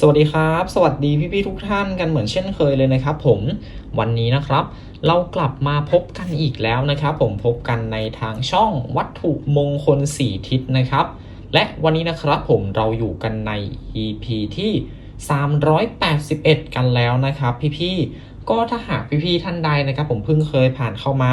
สวัสดีครับ สวัสดีพี่ๆทุกท่านกันเหมือนเช่นเคยเลยนะครับ ผมวันนี้นะครับ เรากลับมาพบกันอีกแล้วนะครับ ผมพบกันในทางช่องวัตถุมงคล4ทิศนะครับ และวันนี้นะครับผมเราอยู่กันใน EP ที่ 381 กันแล้วนะครับพี่ๆก็ถ้าหากพี่ๆท่านใดนะครับ ผมเพิ่งเคยผ่านเข้ามา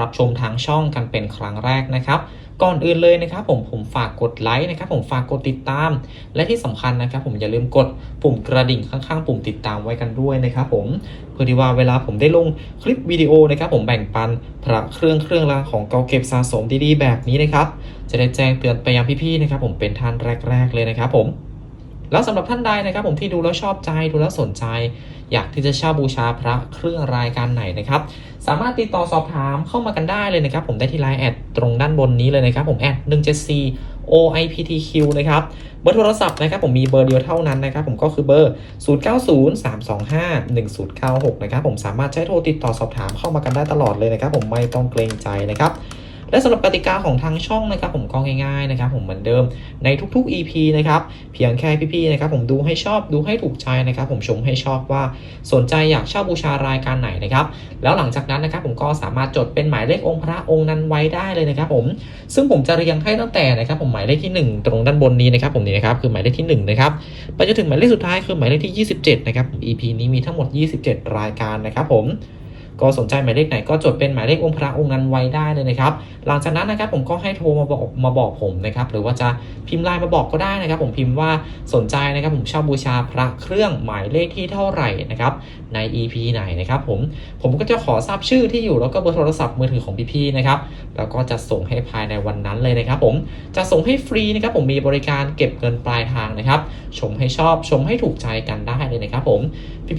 รับชมทางช่องกันเป็นครั้งแรกนะครับ ก่อนอื่นเลยนะครับผมผมฝากกดไลค์นะครับผมฝากกดติดตาม และที่สำคัญนะครับ ผมอย่าลืมกดปุ่มกระดิ่งข้างๆ ปุ่มติดตามไว้กันด้วยนะครับผมเพื่อที่ว่าเวลาผมได้ลงคลิปวิดีโอนะครับ ผมแบ่งปันพระเครื่องเครื่องรางของเก่าเก็บสะสมดีๆ แบบนี้นะครับ จะได้แจ้งเตือนไปยังพี่ๆนะครับ ผมเป็นท่านแรก ๆ เลยนะครับผม แล้วสำหรับท่านใดนะครับผมที่ดูแล้วชอบใจดูแล้วสนใจ อยากที่จะเช่าบูชาพระเครื่องรายการไหนนะครับสามารถติดต่อสอบถามเข้ามากันได้เลยนะครับ ผมได้ที่ไลน์แอดตรงด้านบนนี้เลยนะครับ ผมแอด174 OIPTQ นะครับเบอร์โทรศัพท์นะครับผมมีเบอร์เดียวเท่านั้นนะครับ ผมก็คือเบอร์ 0903251096 นะครับผมสามารถใช้โทรติดต่อสอบถามเข้ามากันได้ตลอดเลยนะครับ ผมไม่ต้องเกรงใจนะครับ และสำหรับกติกาของทางช่องนะครับผมก็ง่ายๆนะครับผมเหมือนเดิมในทุกๆ EP นะครับเพียงแค่พี่ๆนะครับผมดูให้ชอบดูให้ถูกใจนะครับผมชมให้ชอบว่าสนใจอยากเช่าบูชารายการไหนนะครับแล้วหลังจากนั้นนะครับผมก็สามารถจดเป็นหมายเลของค์พระองค์นั้นไว้ได้เลยนะครับผมซึ่งผมจะเรียงให้ตั้งแต่นะครับผมหมายเลขที่ 1 ตรงด้านบนนี้นะครับผมนี่นะครับคือหมายเลขที่1นะครับไปจนถึงหมายเลขสุดท้ายคือหมายเลขที่ 27นะครับ EP นี้มีทั้งหมด 27 รายการนะครับผม ก็สนใจหมายเลขไหนก็จดเป็นหมายเลของค์พระองค์นั้นไว้ได้เลยนะครับ หลังจากนั้นนะครับผมก็ให้โทรมาบอกมาบอกผมนะครับหรือว่าจะพิมพ์ไลน์มาบอกก็ได้นะครับ ผมพิมพ์ว่าสนใจนะครับผมเช่าบูชาพระเครื่องหมายเลขที่เท่าไหร่นะครับใน EP ไหนนะครับผมผมก็จะขอทราบชื่อที่อยู่แล้วก็เบอร์โทรศัพท์มือถือของพี่ๆนะครับแล้วก็จะส่งให้ภายในวันนั้นเลยนะครับ ผมจะส่งให้ฟรีนะครับผมมีบริการเก็บเงินปลายทางนะครับ ชมให้ชอบชมให้ถูกใจกันได้เลยนะครับ ผม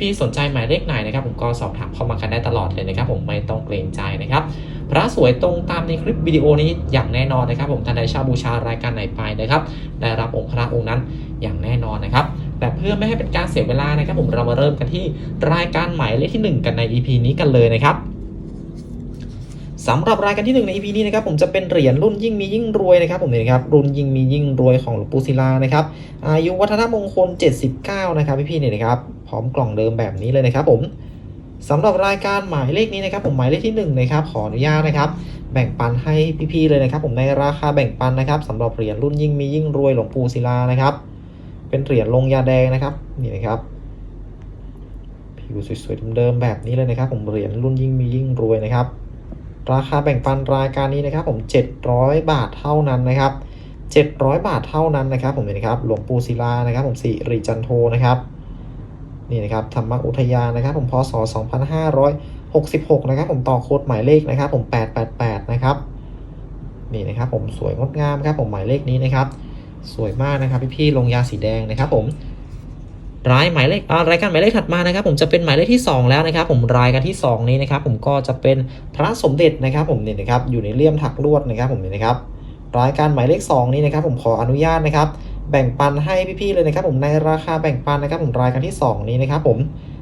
พี่ๆสนใจหมายเลขไหนนะครับผมก็สอบถามเข้ามากันได้ตลอดเลยนะครับผมไม่ต้องเกรงใจนะครับพระสวยตรงตามในคลิปวิดีโอนี้อย่างแน่นอนนะครับ ผมท่านใดชาบูชารายการไหนไปนะครับ ได้รับองค์พระองค์นั้นอย่างแน่นอนนะครับแต่เพื่อไม่ให้เป็นการเสียเวลานะครับ ผมเรามาเริ่มกันที่รายการหมายเลขที่ 1 กันใน EP นี้กันเลยนะครับ สำหรับรายการที่ 1 ใน EP นี้นะครับผมจะเป็นเหรียญรุ่นยิ่งมียิ่งรวยนะครับผมเนี่ยนครับรุ่นยิ่งมียิ่งรวยของหลวงปู่ศิลานะครับอายุวัฒนมงคล 79 นะครับพี่ๆเนี่ยนะครับพร้อมกล่องเดิมแบบนี้เลยนะครับผมสำหรับรายการหมายเลขนี้นะครับผมหมายเลขที่1นะครับขออนุญาตนะครับแบ่งปันให้พี่ๆเลยนะครับ ผมในราคาแบ่งปันนะครับสำหรับเหรียญรุ่นยิ่งมียิ่งรวยหลวงปู่ศิลานะครับ เป็นเหรียญลงยาแดงนะครับนี่นะครับผิวสวยๆเดิมๆแบบนี้เลยนะครับ ผมเหรียญรุ่นยิ่งมียิ่งรวยนะครับ ราคาแบ่งปันรายการนี้นะครับผม 700 บาทเท่านั้นนะครับ 700 บาทเท่านั้นนะครับ ผมเห็นครับหลวงปู่ศิลานะครับ ผมสิริจันโทนะครับนี่นะครับธรรมอุทยานนะครับ ผมพศ 2566 นะครับ ผมต่อโค้ดหมายเลขนะครับ ผม 888 นะครับนี่นะครับผมสวยงดงามครับผมหมายเลขนี้นะครับ สวยมากนะครับพี่ๆลงยาสีแดงนะครับ ผม รายหมายเลขรายการหมายเลขถัดมานะครับ ผมจะเป็นหมายเลขที่ 2 แล้วนะครับ ผมรายการที่ 2 นี้นะครับ ผมก็จะเป็นพระสมเด็จนะครับ ผมเนี่ยนะครับอยู่ในเลี่ยมถักลวดนะครับผมเนี่ยนะครับรายการหมายเลข 2 นี้นะครับ ผมขออนุญาตนะครับ แบ่งปันให้พี่ๆเลยนะครับ ผมในราคาแบ่งปันนะครับ ผมรายการที่ 2 นี้นะครับ ผม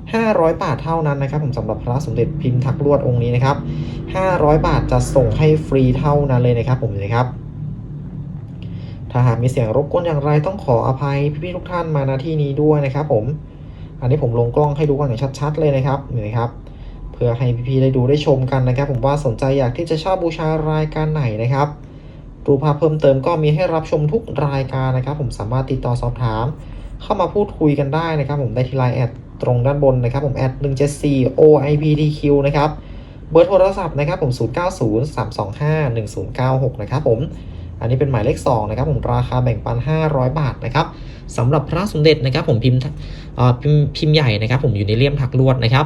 500 บาทเท่านั้นนะครับ ผมสำหรับพระสมเด็จพิมพ์ถักลวดองค์นี้นะครับ 500 บาทจะส่งให้ฟรีเท่านั้นเลยนะครับ ผมนะครับ ถ้าหากมีเสียงรบกวนอย่างไรต้องขออภัยพี่ๆทุกท่านมาณที่นี้ด้วยนะครับผม อันนี้ผมลงกล้องให้ดูกันอย่างชัดๆเลยนะครับนี่ครับ เพื่อให้พี่ๆได้ดูได้ชมกันนะครับ ผมว่าสนใจอยากที่จะเช่าบูชารายการไหนนะครับรูปภาพเพิ่มเติมก็มีให้รับชมทุกรายการนะครับ ผมสามารถติดต่อสอบถาม เข้ามาพูดคุยกันได้นะครับ ผมได้ที่ไลน์แอดตรงด้านบนนะครับ ผมแอด174 OIPTQ นะครับเบอร์โทรศัพท์นะครับผม 0903251096 นะครับผม อันนี้เป็นหมายเลข2นะครับผมราคาแบ่งปัน 500 บาทนะครับสำหรับพระสมเด็จนะครับผมพิมพ์พิมพ์พิมพ์ใหญ่นะครับผมอยู่ในเลี่ยมถักลวดนะครับ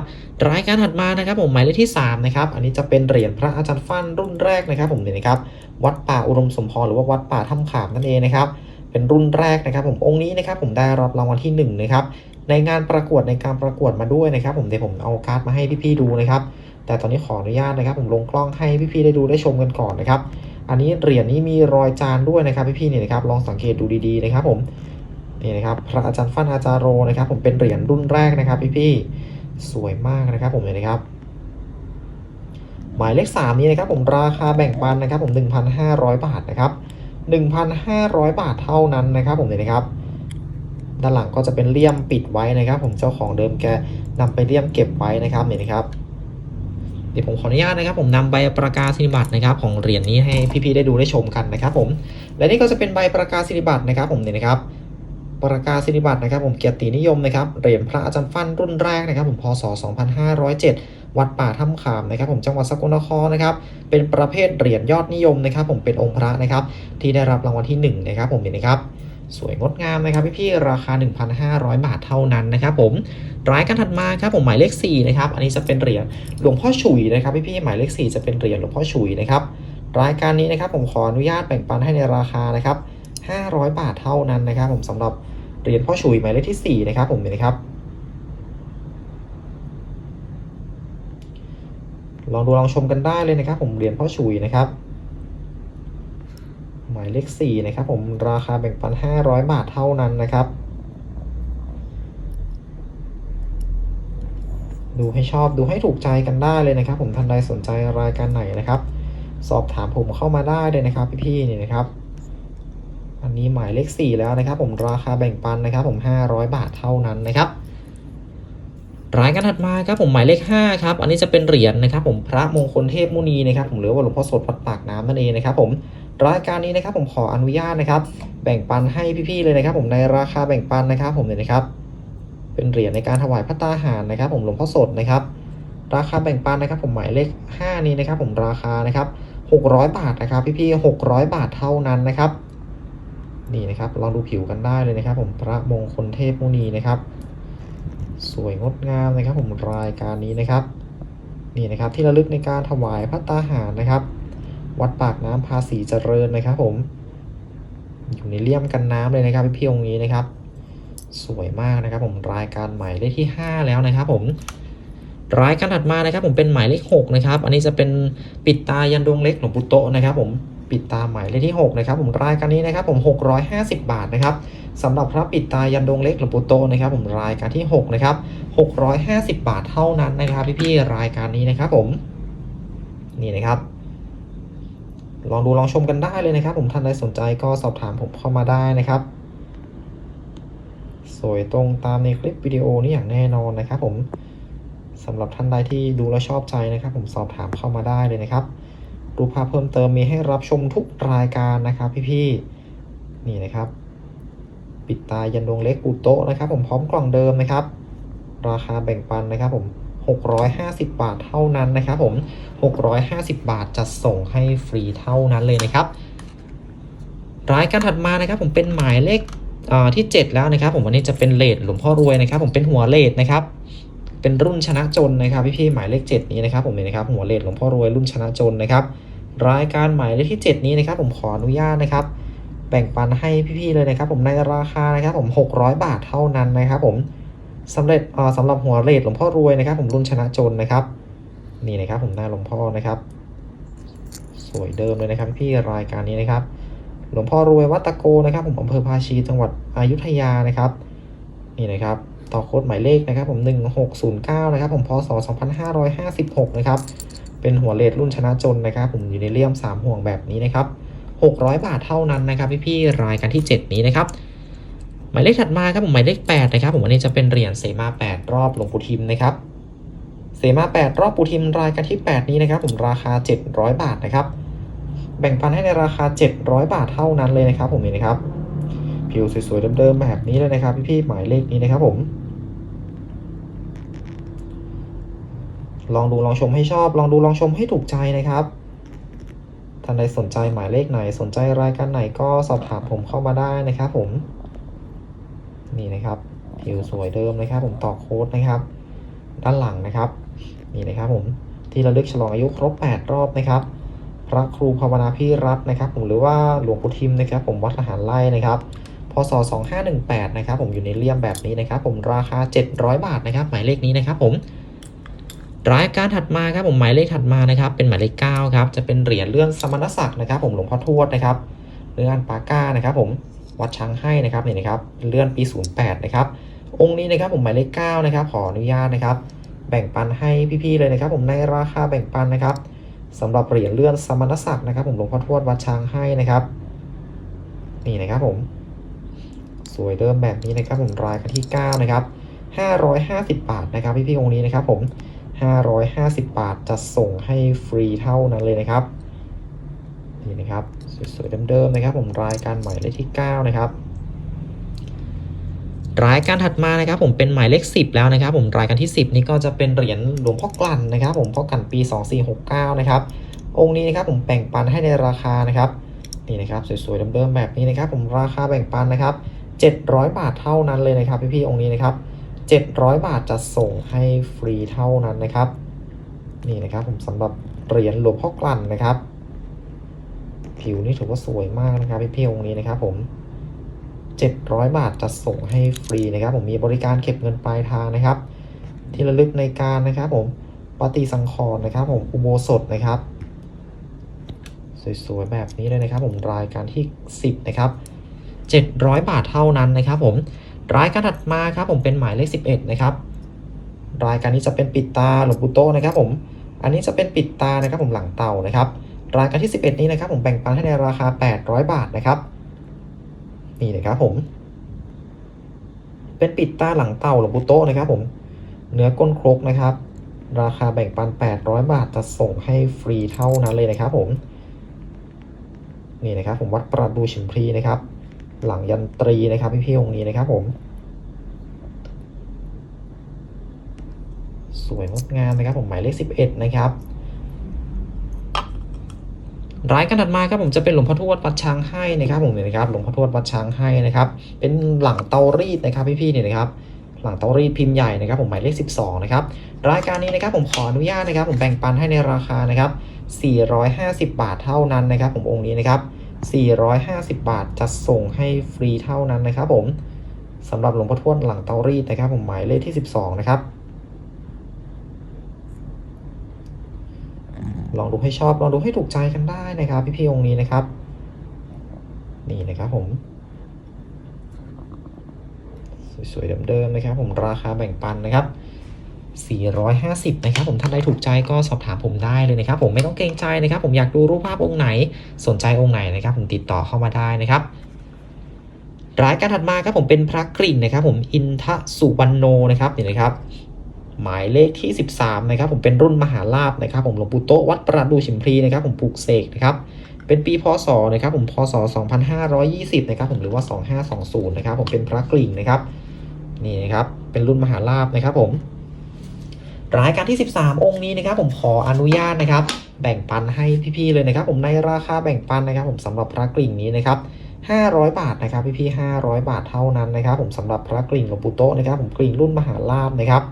รายการถัดมานะครับผมหมายเลขที่3นะครับอันนี้จะเป็นเหรียญพระอาจารย์ฟั่นรุ่นแรกนะครับผมเนี่ยนะครับวัดป่าอุดมสมพรหรือว่าวัดป่าถ้ำขามนั่นเองนะครับเป็นรุ่นแรกนะครับผมองค์นี้นะครับผมได้รับรางวัลที่1นะครับในงานประกวดในการประกวดมาด้วยนะครับ ผมเดี๋ยวผมเอาการ์ดมาให้พี่ๆดูนะครับ แต่ตอนนี้ขออนุญาตนะครับ ผมลงกล้องให้พี่ๆได้ดูได้ชมกันก่อนนะครับ อันนี้เหรียญนี้มีรอยจานด้วยนะครับพี่ๆเนี่ยนะครับลองสังเกตดูดีๆนะครับผมนี่นะครับพระอาจารย์ฟันอาจารโรนะครับ ผมเป็นเหรียญรุ่นแรกนะครับ พี่ๆสวยมากนะครับ ผมเนี่ยนะครับ หมายเลข3นี้นะครับ ผมราคาแบ่งปันนะครับ ผม 1,500 บาทนะครับ1,500 บาทเท่านั้นนะครับ ผมเนี่ยนะครับด้านหลังก็จะเป็นเลี่ยมปิดไว้นะครับ ผมเจ้าของเดิมแกนำไปเลี่ยมเก็บไว้นะครับนี่นะครับ เดี๋ยวผมขออนุญาตนะครับ ผมนำใบประกาศนียบัตรนะครับ ของเหรียญนี้ให้พี่ๆได้ดูได้ชมกันนะครับ ผม และนี่ก็จะเป็นใบประกาศนียบัตรนะครับ ผมเนี่ยนะครับ ประกาศนียบัตรนะครับ ผมเกียรตินิยมนะครับเหรียญพระอาจารย์ฟั่นรุ่นแรกนะครับ ผมพศ 2507 วัดป่าถ้ำขามนะครับ ผมจังหวัดสกลนครนะครับ เป็นประเภทเหรียญยอดนิยมนะครับ ผมเป็นองค์พระนะครับ ที่ได้รับรางวัลที่1นะครับ ผมเห็นนะครับ สวยงดงามนะครับพี่ๆราคา 1,500 บาทเท่านั้นนะครับผมรายการถัดมาครับผมหมายเลข4นะครับอันนี้จะเป็นเหรียญหลวงพ่อฉุยนะครับพี่ๆหมายเลข 4 จะเป็นเหรียญหลวงพ่อฉุยนะครับรายการนี้นะครับผมขออนุญาตแบ่งปันให้ในราคานะครับ500 บาทเท่านั้นนะครับ ผมสำหรับเหรียญพ่อฉุยหมายเลขที่4นะครับผมเห็นะครับลองดูลองชมกันได้เลยนะครับ ผมเหรียญพ่อฉุยนะครับ มายเลข4นะครับผมราคาแบ่งปัน 500 บาทเท่านั้นนะครับ ดูให้ชอบดูให้ถูกใจกันได้เลยนะครับ ผมท่านใดสนใจรายการไหนนะครับ สอบถามผมเข้ามาได้เลยนะครับ พี่ๆนี่นะครับ อันนี้หมายเลข 4 แล้วนะครับ ผมราคาแบ่งปันนะครับ ผม 500 บาทเท่านั้นนะครับรายการถัดมาครับผมหมายเลข5ครับอันนี้จะเป็นเหรียญนะครับ ผมพระมงคลเทพมุนีนะครับผมหรือว่าหลวงพ่อสดวัดปากน้ำนั่นเองนะครับ ผม รายการนี้นะครับผมขออนุญาตนะครับ แบ่งปันให้พี่ๆเลยนะครับ ผมในราคาแบ่งปันนะครับ ผมเนี่ยนะครับ เป็นเหรียญในการถวายพระตาหารนะครับ ผมหลวงพ่อสดนะครับ ราคาแบ่งปันนะครับ ผมหมายเลข 5 นี้นะครับ ผมราคานะครับ 600 บาทนะครับ พี่ๆ600 บาทเท่านั้นนะครับนี่นะครับลองดูผิวกันได้เลยนะครับ ผมพระมงคลเทพมุนีนะครับ สวยงดงามนะครับ ผมรายการนี้นะครับ นี่นะครับที่ระลึกในการถวายพระตาหารนะครับ วัดปากน้ำภาษีเจริญนะครับผม อยู่ในเลี่ยมกันน้ำเลยนะครับพี่ๆองค์นี้นะครับ สวยมากนะครับ ผมรายการใหม่เลขที่ 5 แล้วนะครับ ผมรายการถัดมานะครับ ผมเป็นหมายเลข6นะครับ อันนี้จะเป็นปิดตายันดวงเล็กหลวงปู่โตนะครับ ผมปิดตาหมายเลขที่ 6 นะครับ ผมรายการนี้นะครับ ผม 650 บาทนะครับสำหรับพระปิดตายันดวงเล็กหลวงปู่โตนะครับ ผมรายการที่ 6 นะครับ 650 บาทเท่านั้นนะครับ พี่ๆรายการนี้นะครับ ผมนี่นะครับ ลองดูลองชมกันได้เลยนะครับ ผมท่านใดสนใจก็สอบถามผมเข้ามาได้นะครับ สวยตรงตามในคลิปวิดีโอนี้อย่างแน่นอนนะครับผมสำหรับท่านใดที่ดูและชอบใจนะครับ ผมสอบถามเข้ามาได้เลยนะครับรูปภาพเพิ่มเติมมีให้รับชมทุกรายการนะครับพี่ๆนี่นะครับ ปิดตายันดวงเล็กปูโตะนะครับ ผมพร้อมกล่องเดิมนะครับ ราคาแบ่งปันนะครับผม 650 บาทเท่านั้นนะครับผม 650 บาทจะส่งให้ฟรีเท่านั้นเลยนะครับ รายการถัดมานะครับผมเป็นหมายเลขอ่าที่ 7 แล้วนะครับ ผมวันนี้จะเป็นเลทหลวงพ่อรวยนะครับ ผมเป็นหัวเลทนะครับเป็นรุ่นชนะจนนะครับพี่ๆหมายเลข 7 นี้นะครับผมเนี่ยนะครับหัวเลทหลวงพ่อรวยรุ่นชนะจนนะครับรายการหมายเลขที่ 7 นี้นะครับ ผมขออนุญาตนะครับ แบ่งปันให้พี่ๆเลยนะครับ ผมในราคานะครับ ผม 600 บาทเท่านั้นนะครับ ผม สำเร็จสำหรับหัวเลทหลวงพ่อรวยนะครับ ผมรุ่นชนะจนนะครับ นี่นะครับผมหน้าหลวงพ่อนะครับ สวยเดิมเลยนะครับพี่รายการนี้นะครับ หลวงพ่อรวยวัดตะโกนะครับ ผมอำเภอภาชีจังหวัดอยุธยานะครับ นี่นะครับ ต่อโค้ดหมายเลขนะครับ ผม1609นะครับ ผมพศ2556นะครับเป็นหัวเลทรุ่นชนะจนนะครับ ผมอยู่ในเลี่ยม3ห่วงแบบนี้นะครับ600 บาทเท่านั้นนะครับพี่ๆรายการที่ 7 นี้นะครับ หมายเลขถัดมาครับผมหมายเลข8นะครับผมอันนี้จะเป็นเหรียญเสมา 8 รอบหลวงปู่ทิมนะครับเสมา 8 รอบปู่ทิมรายการที่ 8 นี้นะครับผมราคา 700 บาทนะครับ แบ่งปันให้ในราคา 700 บาทเท่านั้นเลยนะครับ ผมนี่นะครับผิวสวยๆเดิมๆแบบนี้เลยนะครับ พี่ๆหมายเลขนี้นะครับผมลองดูลองชมให้ชอบ ลองดูลองชมให้ถูกใจนะครับท่านใดสนใจหมายเลขไหนสนใจรายการไหนก็สอบถามผมเข้ามาได้นะครับผม นี่นะครับผิวสวยเดิมนะครับผมต่อโค้ดนะครับ ด้านหลังนะครับนี่นะครับผมที่ระลึกฉลองอายุครบ 8 รอบนะครับ พระครูภาวนาพี่รัตน์นะครับ ผมหรือว่าหลวงปู่ทิมนะครับ ผมวัดทหารไล่นะครับพศ2518นะครับผมอยู่ในเลี่ยมแบบนี้นะครับ ผมราคา 700 บาทนะครับ หมายเลขนี้นะครับ ผมรายการถัดมาครับผมหมายเลขถัดมานะครับ เป็นหมายเลข9ครับจะเป็นเหรียญเลื่อนสมณศักดิ์นะครับ ผมหลวงพ่อทวดนะครับเลื่อนปาก้านะครับ ผม วัดช้างให้นะครับนี่นะครับเลื่อนปี 08 นะครับ องค์นี้นะครับผมหมายเลข9นะครับขออนุญาตนะครับ แบ่งปันให้พี่ๆเลยนะครับ ผมในราคาแบ่งปันนะครับสำหรับเหรียญเลื่อนสมณศักดิ์นะครับ ผมหลวงพ่อทวดวัดช้างให้นะครับ นี่นะครับผมสวยเดิมแบบนี้นะครับ ผมรายกันที่9นะครับ550 บาทนะครับพี่ๆองค์นี้นะครับ ผม 550 บาทจะส่งให้ฟรีเท่านั้นเลยนะครับนี่นะครับ สวยๆเดิมๆนะครับ ผมรายการหมายเลขที่ 9 นะครับรายการถัดมานะครับผมเป็นหมายเลข 10 แล้วนะครับ ผมรายการที่ 10 นี่ก็จะเป็นเหรียญหลวงพ่อกลั่นนะครับ ผมพ่อกลั่นปี 2469 นะครับองค์นี้นะครับผมแบ่งปันให้ในราคานะครับนี่นะครับสวยๆเดิมๆแบบนี้นะครับ ผมราคาแบ่งปันนะครับ 700 บาทเท่านั้นเลยนะครับพี่ๆองค์นี้นะครับ 700 บาทจะส่งให้ฟรีเท่านั้นนะครับ นี่นะครับผมสำหรับเหรียญหลวงพ่อกลั่นนะครับ ผิวนี่ถือว่าสวยมากนะครับพี่ๆองค์นี้นะครับผม700 บาทจะส่งให้ฟรีนะครับ ผมมีบริการเก็บเงินปลายทางนะครับ ที่ระลึกในการนะครับผมปฏิสังขรณ์นะครับ ผมอุโบสถนะครับ สวยๆแบบนี้เลยนะครับ ผมรายการที่ 10 นะครับ 700 บาทเท่านั้นนะครับ ผมรายการถัดมาครับ ผมเป็นหมายเลข 11 นะครับ รายการนี้จะเป็นปิดตาหลวงปู่โตนะครับ ผมอันนี้จะเป็นปิดตานะครับ ผมหลังเต่านะครับ รายการที่ 11 นี้นะครับผมแบ่งปันให้ในราคา 800 บาทนะครับ นี่นะครับผม เป็นปิดตาหลังเต่าหลวงปู่โตนะครับผม เนื้อก้นครกนะครับ ราคาแบ่งปัน 800 บาทจะส่งให้ฟรีเท่านั้นเลยนะครับผม นี่นะครับผมวัดประดูชิมพลีนะครับ หลังยันตรีนะครับพี่ๆองค์นี้นะครับผมสวยงดงามนะครับผมหมายเลข11 นะครับ รายการถัดมาครับผมจะเป็นหลวงพ่อทวดวัดช้างให้นะครับผมเนี่ยนะครับหลวงพ่อทวดวัดช้างให้นะครับ เป็นหลังเตารีดนะครับพี่ๆเนี่ยนะครับ หลังเตารีดพิมพ์ใหญ่นะครับ ผมหมายเลข 12 นะครับรายการนี้นะครับผมขออนุญาตนะครับ ผมแบ่งปันให้ในราคานะครับ450 บาทเท่านั้นนะครับผมองค์นี้นะครับ450 บาทจะส่งให้ฟรีเท่านั้นนะครับ ผมสำหรับหลวงพ่อทวดหลังเตารีดนะครับ ผมหมายเลขที่ 12 นะครับ ลองดูให้ชอบ ลองดูให้ถูกใจกันได้นะครับ พี่ๆองค์นี้นะครับ นี่นะครับผมสวยๆเดิมๆนะครับ ผมราคาแบ่งปันนะครับ 450 นะครับ ผมท่านใดถูกใจก็สอบถามผมได้เลยนะครับ ผมไม่ต้องเกรงใจนะครับ ผมอยากดูรูปภาพองค์ไหน สนใจองค์ไหนนะครับ ผมติดต่อเข้ามาได้นะครับรายการถัดมาครับผมเป็นพระกริ่งนะครับ ผมอินทสุวรรณโนนะครับนี่นะครับ หมายเลขที่ 13นะครับผมเป็นรุ่นมหาลาภนะครับ ผมหลวงปู่โตวัดประดูชิมพลีนะครับผมปลูกเสกนะครับเป็นปีพศนะครับผมพศ 2520นะครับผมหรือว่า 2520นะครับผมเป็นพระกริ่งนะครับนี่นะครับเป็นรุ่นมหาลาภนะครับผมรายการที่ 13 องค์นี้นะครับ ผมขออนุญาตนะครับ แบ่งปันให้พี่ๆเลยนะครับ ผมในราคาแบ่งปันนะครับ ผมสำหรับพระกริ่งนี้นะครับ500 บาทนะครับพี่ๆ500 บาทเท่านั้นนะครับ ผมสำหรับพระกริ่งหลวงปู่โตนะครับ ผมกริ่งรุ่นมหาลาภนะครับ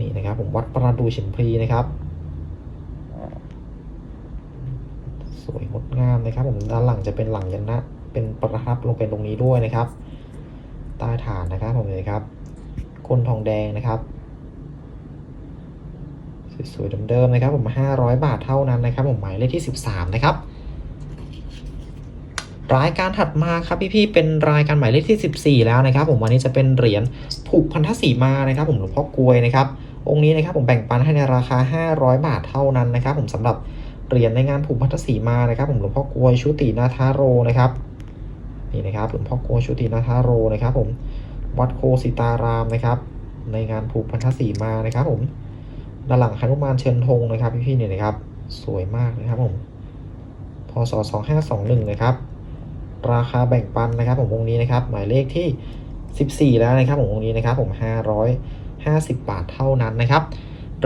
นี่นะครับ ผมวัดประดูชิมพลีนะครับ สวยงดงามนะครับ ผมด้านหลังจะเป็นหลังยันนะ เป็นประทับลงเป็นตรงนี้ด้วยนะครับ ใต้ฐานนะครับผมเลยครับก้นทองแดงนะครับสวยๆเดิมๆนะครับ ผม500 บาทเท่านั้นนะครับ ผมหมายเลขที่ 13 นะครับ รายการถัดมาครับพี่ๆเป็นรายการหมายเลขที่ 14 แล้วนะครับ ผมวันนี้จะเป็นเหรียญผูกพันธสีมานะครับ ผมหลวงพ่อกลวยนะครับ องค์นี้นะครับผมแบ่งปันให้ในราคา 500 บาทเท่านั้นนะครับ ผมสำหรับเหรียญในงานผูกพันธสีมานะครับ ผมหลวงพ่อกวยชุตินาทาโรนะครับนี่นะครับหลวงพ่อกวยชุตินาทาโรนะครับ ผมวัดโคสิตารามนะครับ ในงานผูกพันธสีมานะครับ ผมด้านหลังหนุมานเชิญธงนะครับพี่ๆเนี่ยนะครับ สวยมากนะครับผมพศ2521นะครับราคาแบ่งปันนะครับผมองค์นี้นะครับ หมายเลขที่ 14 แล้วนะครับผมองค์นี้นะครับ ผม 50 บาทเท่านั้นนะครับ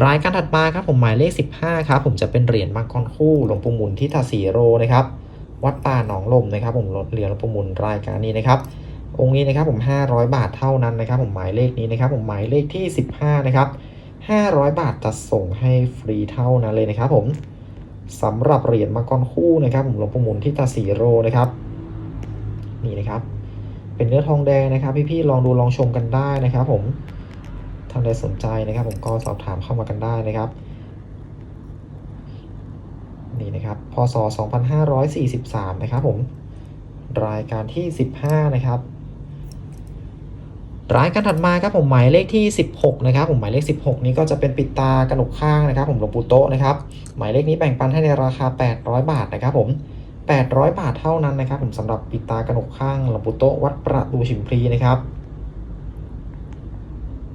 รายการถัดมาครับผมหมายเลข 15ครับผมจะเป็นเหรียญมังกรคู่หลวงปู่มุนที่ทาสีโรนะครับวัดป่าหนองลมนะครับผมเหรียญหลวงปู่มุนรายการนี้นะครับองค์นี้นะครับผม 500 บาทเท่านั้นนะครับ ผมหมายเลขนี้นะครับ ผมหมายเลขที่ 15 นะครับ 500 บาทจะส่งให้ฟรีเท่านั้นเลยนะครับ ผมสำหรับเหรียญมังกรคู่นะครับ ผมหลวงปู่มุนที่ตาสีโรนะครับ นี่นะครับ เป็นเนื้อทองแดงนะครับ พี่ๆลองดูลองชมกันได้นะครับ ผม ท่านใดสนใจนะครับ ผมก็สอบถามเข้ามากันได้นะครับนี่นะครับพศ 2543 นะครับผมรายการที่ 15 นะครับ รายการถัดมาครับผมหมายเลขที่ 16 นะครับ ผมหมายเลข 16 นี้ก็จะเป็นปิดตากระหนกข้างนะครับ ผมหลวงปู่โตะนะครับ หมายเลขนี้แบ่งปันให้ในราคา 800 บาทนะครับ ผม 800 บาทเท่านั้นนะครับ ผมสำหรับปิดตากระหนกข้างหลวงปู่โตะวัดประดูชิมพลีนะครับ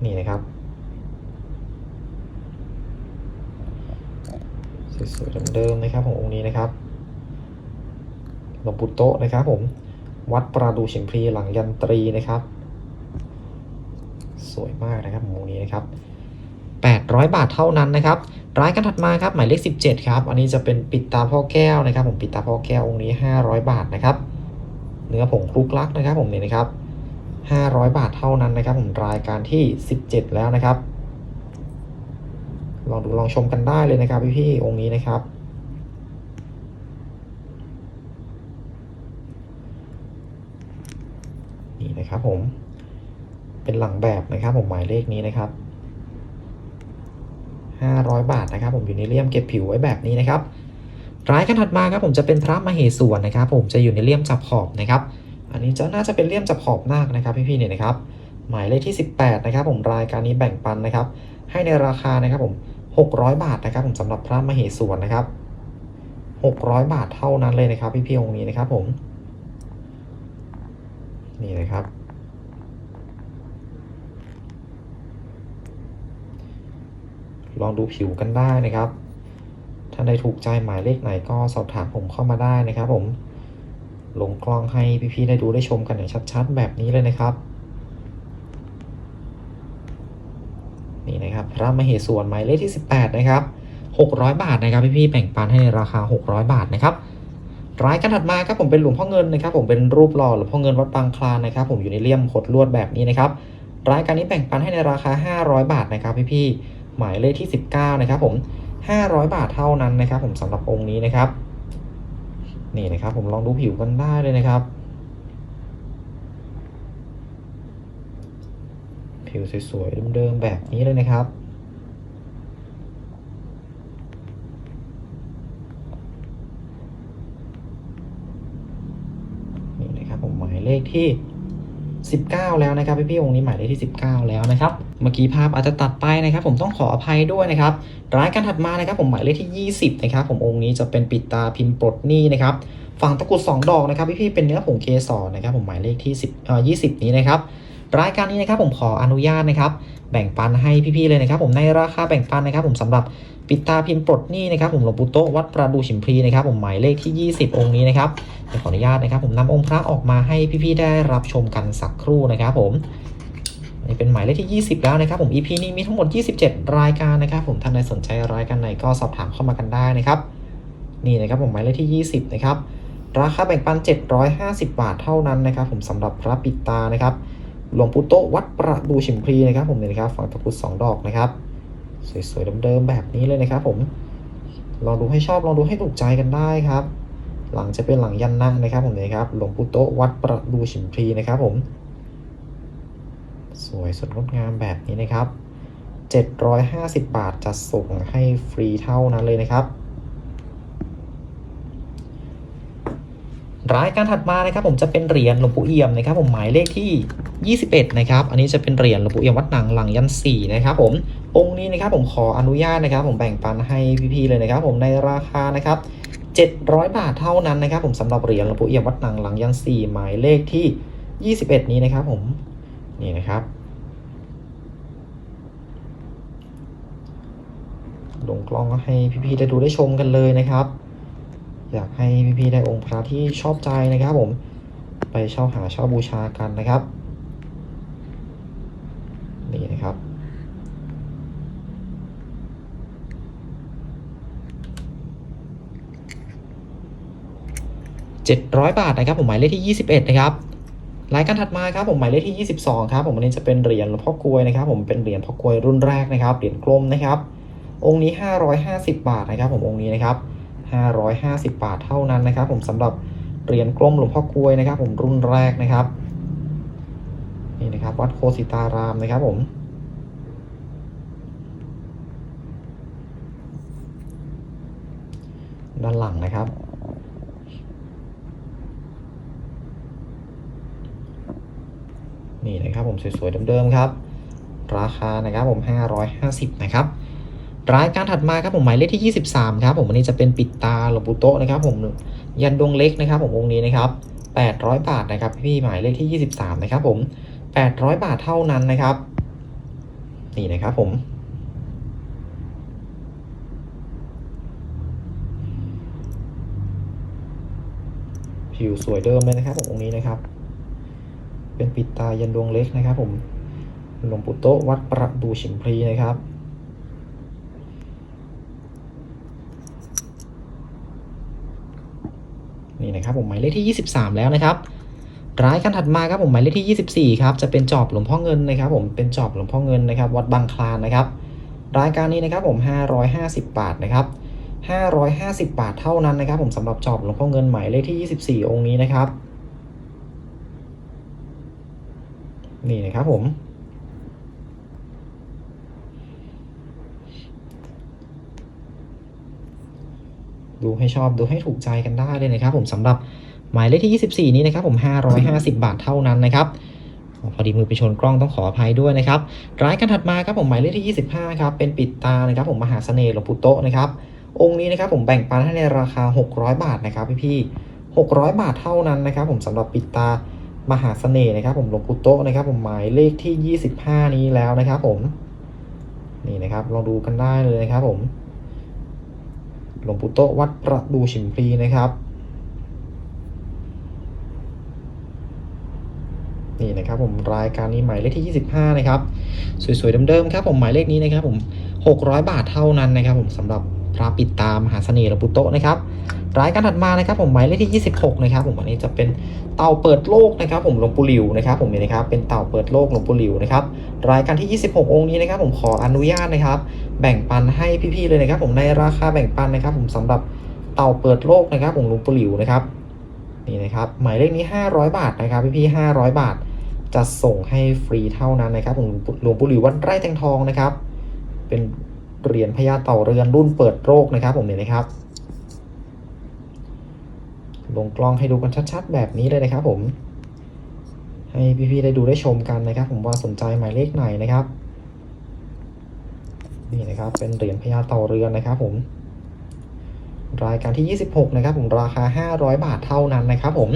นี่นะครับสวยๆเดิมๆนะครับขององค์นี้นะครับหลวงปู่โตนะครับผมวัดประดูชิมพลีหลังยันตรีนะครับ สวยมากนะครับองค์นี้นะครับ800 บาทเท่านั้นนะครับร้ายการถัดมาครับหมายเลข 17 ครับ อันนี้จะเป็นปิดตาพ่อแก้วนะครับ ผมปิดตาพ่อแก้วองค์นี้ 500 บาทนะครับ เนื้อผงคลุกลักนะครับผมนี่นะครับ 500 บาทเท่านั้นนะครับผมรายการที่ 17 แล้วนะครับ ลองดูลองชมกันได้เลยนะครับพี่ๆองค์นี้นะครับ นี่นะครับผม เป็นหลังแบบนะครับผมหมายเลขนี้นะครับ 500 บาทนะครับ ผมอยู่ในเลี่ยมเก็บผิวไว้แบบนี้นะครับรายการถัดมาครับผมจะเป็นพระมเหสวนนะครับ ผมจะอยู่ในเลี่ยมจับขอบนะครับ อันนี้จะน่าจะเป็นเลี่ยมจับขอบนาคนะครับพี่ๆเนี่ยนะครับ หมายเลขที่ 18นะครับผมรายการนี้แบ่งปันนะครับ ให้ในราคานะครับผม600 บาทนะครับผมสำหรับพระมเหสวนนะครับ 600 บาทเท่านั้นเลยนะครับ พี่ๆองค์นี้นะครับผมนี่นะครับลองดูผิวกันได้นะครับ ท่านใดถูกใจหมายเลขไหนก็สอบถามผมเข้ามาได้นะครับผม ลงกล้องให้พี่ๆได้ดูได้ชมกันอย่างชัดๆ แบบนี้เลยนะครับ นี่นะครับพระมเหสวนหมายเลขที่ 18 นะครับ 600 บาทนะครับพี่ๆแบ่งปันให้ในราคา 600 บาทนะครับรายการถัดมาครับผมเป็นหลวงพ่อเงินนะครับ ผมเป็นรูปหล่อหลวงพ่อเงินวัดบางคลานนะครับ ผมอยู่ในเลี่ยมขดลวดแบบนี้นะครับรายการนี้แบ่งปันให้ในราคา 500 บาทนะครับพี่ๆหมายเลขที่ 19 นะครับผม 500 บาทเท่านั้นนะครับ ผมสำหรับองค์นี้นะครับ นี่นะครับผมลองดูผิวกันได้เลยนะครับ ผิวสวยๆเดิมๆแบบนี้เลยนะครับนี่นะครับผมหมายเลขที่ 19 แล้วนะครับพี่ๆองค์นี้หมายเลขที่ 19 แล้วนะครับเมื่อกี้ภาพอาจจะตัดไปนะครับ ผมต้องขออภัยด้วยนะครับรายการถัดมานะครับ ผมหมายเลขที่ 20 นะครับ ผมองค์นี้จะเป็นปิดตาพิมพ์ปลดหนี้นะครับฝั่งตะกุด2ดอกนะครับพี่ๆเป็นเนื้อผงเคสรนะครับ ผมหมายเลขที่10เอ่อ20 นี้นะครับ รายการนี้นะครับผมขออนุญาตนะครับแบ่งปันให้พี่ๆเลยนะครับ ผมในราคาแบ่งปันนะครับ ผมสำหรับปิดตาพิมพ์ปลดหนี้นะครับผมหลวงปู่โตวัดประดูฉิมพลีนะครับผมหมายเลขที่ 20 องค์นี้นะครับเดี๋ยวขออนุญาตนะครับ ผมนำองค์พระออกมาให้พี่ๆได้รับชมกันสักครู่นะครับ ผมนี่เป็นหมายเลขที่ 20 แล้วนะครับผม EP นี้มีทั้งหมด 27 รายการนะครับ ผมท่านใดสนใจรายการไหนก็สอบถามเข้ามากันได้นะครับนี่นะครับผมหมายเลขที่ 20 นะครับราคาแบ่งปัน 750 บาทเท่านั้นนะครับ ผมสำหรับพระปิดตานะครับ หลวงปู่โตวัดประดูฉิมพลีนะครับผมเนี่ยนะครับฝั่งตะกุดสองดอกนะครับ สวยๆเดิมๆแบบนี้เลยนะครับผมลองดูให้ชอบลองดูให้ถูกใจกันได้ครับ หลังจะเป็นหลังยันนั่งนะครับผมเนี่ยครับหลวงปู่โตวัดประดูฉิมพลีนะครับผม สวยสดงดงามแบบนี้นะครับ 750 บาทจัดส่งให้ฟรีเท่านั้นเลยนะครับ รายการถัดมานะครับผมจะเป็นเหรียญหลวงปู่เอี่ยมนะครับผมหมายเลขที่ 21 นะครับ อันนี้จะเป็นเหรียญหลวงปู่เอี่ยมวัดหนังหลังยันสี่นะครับผมองค์นี้นะครับผมขออนุญาตนะครับ ผมแบ่งปันให้พี่ๆเลยนะครับ ผมในราคานะครับ700 บาทเท่านั้นนะครับผมสำหรับเหรียญหลวงปู่เอี่ยมวัดหนังหลังยันสี่หมายเลขที่ 21 นี้นะครับผมนี่นะครับลงกล้องให้พี่ๆได้ดูได้ชมกันเลยนะครับ อยากให้พี่ๆได้องค์พระที่ชอบใจนะครับผม ไปเช่าหาเช่าบูชากันนะครับ นี่นะครับ 700 บาทนะครับผมหมายเลขที่ 21 นะครับรายการถัดมาครับผมหมายเลขที่ 22 ครับผมอันนี้จะเป็นเหรียญหลวงพ่อกลวยนะครับ ผมเป็นเหรียญพ่อกลวยรุ่นแรกนะครับเหรียญกลมนะครับ องค์นี้ 550 บาทนะครับ ผมองค์นี้นะครับ 550 บาทเท่านั้นนะครับ ผมสำหรับเหรียญกลมหลวงพ่อกลวยนะครับ ผมรุ่นแรกนะครับนี่นะครับ วัดโคสิตารามนะครับผมด้านหลังนะครับ นี่นะครับผมสวยๆเดิมๆครับ ราคานะครับผม 550 นะครับ รายการถัดมาครับผมหมายเลขที่ 23 ครับผมอันนี้จะเป็นปิดตาหลวงปุโตะนะครับผมยันดวงเล็กนะครับผมองค์นี้นะครับ800 บาทนะครับพี่หมายเลขที่ 23 นะครับผม 800 บาทเท่านั้นนะครับ นี่นะครับผมผิวสวยเดิมเลยนะครับผมองค์นี้นะครับ เป็นปิดตายันดวงเล็กนะครับผมหลวงปู่โตวัดประดูฉิมพลีนะครับ นี่นะครับผมหมายเลขที่ 23 แล้วนะครับรายการถัดมาครับผมหมายเลขที่ 24ครับจะเป็นจอบหลวงพ่อเงินนะครับ ผมเป็นจอบหลวงพ่อเงินนะครับ วัดบางคลานนะครับ รายการนี้นะครับผม 550 บาทนะครับ 550 บาทเท่านั้นนะครับ ผมสำหรับจอบหลวงพ่อเงินหมายเลขที่ 24 องค์นี้นะครับ นี่นะครับผม ดูให้ชอบดูให้ถูกใจกันได้เลยนะครับ ผมสำหรับหมายเลขที่ 24 นี้นะครับผม 550 บาทเท่านั้นนะครับพอดีมือไปชนกล้องต้องขออภัยด้วยนะครับร้ายการถัดมาครับผมหมายเลขที่ 25 ครับ เป็นปิดตานะครับ ผมมหาเสน่ห์หลวงปู่โตนะครับ องค์นี้นะครับผมแบ่งปันให้ในราคา 600 บาทนะครับพี่ๆ600 บาทเท่านั้นนะครับ ผมสำหรับปิดตามหาเสน่ห์นะครับ ผมหลวงปู่โตนะครับ ผมหมายเลขที่ 25 นี้แล้วนะครับ ผมนี่นะครับลองดูกันได้เลยนะครับผม หลวงปู่โตวัดประดูฉิมพลีนะครับนี่นะครับผมรายการนี้หมายเลขที่ 25 นะครับ สวยๆเดิมๆครับผมหมายเลขนี้นะครับผม 600 บาทเท่านั้นนะครับผมสำหรับ พระปิดตามหาเสน่ห์หลวงปู่โตะนะครับรายการถัดมานะครับผมหมายเลขที่ 26 นะครับผมอันนี้จะเป็นเต่าเปิดโลกนะครับ ผมหลวงปู่หลิวนะครับ ผมนี่นะครับเป็นเต่าเปิดโลกหลวงปู่หลิวนะครับรายการที่ 26 องค์นี้นะครับ ผมขออนุญาตนะครับ แบ่งปันให้พี่ๆเลยนะครับ ผมในราคาแบ่งปันนะครับ ผมสำหรับเต่าเปิดโลกนะครับ ผมหลวงปู่หลิวนะครับนี่นะครับหมายเลขนี้ 500 บาทนะครับพี่ๆ500 บาท จะส่งให้ฟรีเท่านั้นนะครับ ผมหลวงปู่หลิววัดไร่แตงทองนะครับ เป็น เหรียญพญาเต่าเรือนรุ่นเปิดโลกนะครับผมเนี่ยนะครับ ลงกล้องให้ดูกันชัดๆ แบบนี้เลยนะครับผม ให้พี่ๆได้ดูได้ชมกันนะครับ ผมว่าสนใจหมายเลขไหนนะครับ นี่นะครับเป็นเหรียญพญาเต่าเรือนนะครับ ผม รายการที่ 26 นะครับ ผมราคา 500 บาทเท่านั้นนะครับ ผม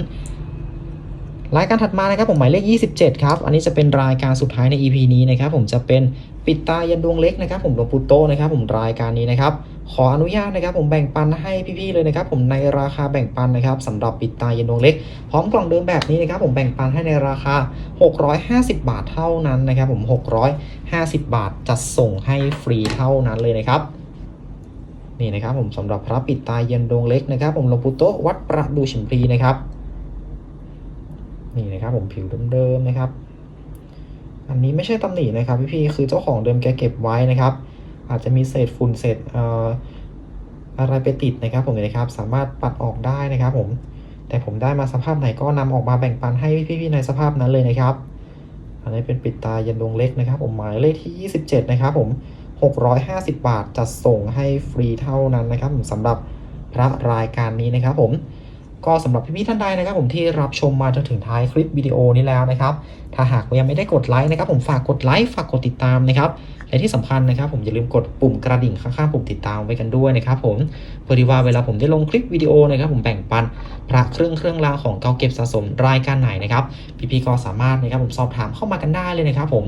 รายการถัดมานะครับผมหมายเลข 27 ครับ อันนี้จะเป็นรายการสุดท้ายใน EP นี้นะครับผมจะเป็นปิดตายันดวงเล็กนะครับ ผมหลวงปู่โตนะครับ ผมรายการนี้นะครับ ขออนุญาตนะครับ ผมแบ่งปันให้พี่ๆเลยนะครับ ผมในราคาแบ่งปันนะครับสำหรับปิดตายันดวงเล็ก พร้อมกล่องเดิมแบบนี้นะครับ ผมแบ่งปันให้ในราคา 650 บาทเท่านั้นนะครับ ผม 650 บาทจัดส่งให้ฟรีเท่านั้นเลยนะครับนี่นะครับผมสำหรับพระปิดตาเย็นดวงเล็กนะครับ ผมหลวงปู่โตวัดประดูฉิมพีนะครับ นี่นะครับผมผิวเดิมๆนะครับ อันนี้ไม่ใช่ตำหนินะครับพี่ๆคือเจ้าของเดิมแกเก็บไว้นะครับ อาจจะมีเศษฝุ่นเศษเอ่ออะไรไปติดนะครับผมนะครับ สามารถปัดออกได้นะครับ ผม แต่ผมได้มาสภาพไหนก็นำออกมาแบ่งปันให้พี่ๆในสภาพนั้นเลยนะครับอันนี้เป็นปิดตาย็นดวงเล็กนะครับ ผมหมายเลขที่ 27 นะครับ ผม 650 บาทจะส่งให้ฟรีเท่านั้นนะครับ ผมสำหรับพระรายการนี้นะครับ ผม ก็สำหรับพี่ๆท่านใดนะครับผมที่รับชมมาจนถึงท้ายคลิปวิดีโอนี้แล้วนะครับ ถ้าหากยังไม่ได้กดไลค์นะครับ ผมฝากกดไลค์ฝากกดติดตามนะครับและที่สำคัญนะครับ ผมอย่าลืมกดปุ่มกระดิ่งข้างๆปุ่มติดตามไว้กันด้วยนะครับผมเพื่อที่ว่าเวลาผมได้ลงคลิปวิดีโอนะครับ ผมแบ่งปันพระเครื่องเครื่องรางของเก่าเก็บสะสมรายการไหนนะครับพี่ๆก็สามารถนะครับผมสอบถามเข้ามากันได้เลยนะครับ ผม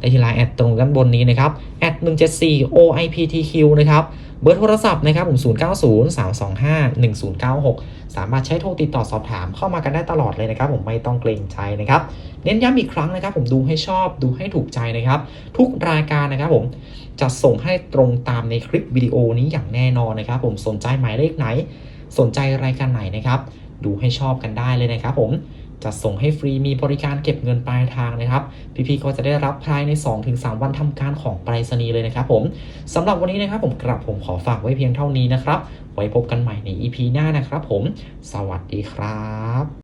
ในที่ไลน์แอดตรงด้านบนนี้นะครับแอด174 OIPTQ นะครับเบอร์โทรศัพท์นะครับผม0903251096 สามารถใช้โทรติดต่อสอบถามเข้ามากันได้ตลอดเลยนะครับ ผมไม่ต้องเกรงใจนะครับ เน้นย้ำอีกครั้งนะครับ ผมดูให้ชอบดูให้ถูกใจนะครับ ทุกรายการนะครับ ผมจะส่งให้ตรงตามในคลิปวิดีโอนี้อย่างแน่นอนนะครับ ผมสนใจหมายเลขไหน สนใจรายการไหนนะครับ ดูให้ชอบกันได้เลยนะครับ ผม จะส่งให้ฟรีมีบริการเก็บเงินปลายทางนะครับ พี่ๆก็จะได้รับภายใน 2-3 วันทำการของไปรษณีย์เลยนะครับผมสำหรับวันนี้นะครับผมกลับผมขอฝากไว้เพียงเท่านี้นะครับ ไว้พบกันใหม่ใน EP หน้านะครับผม สวัสดีครับ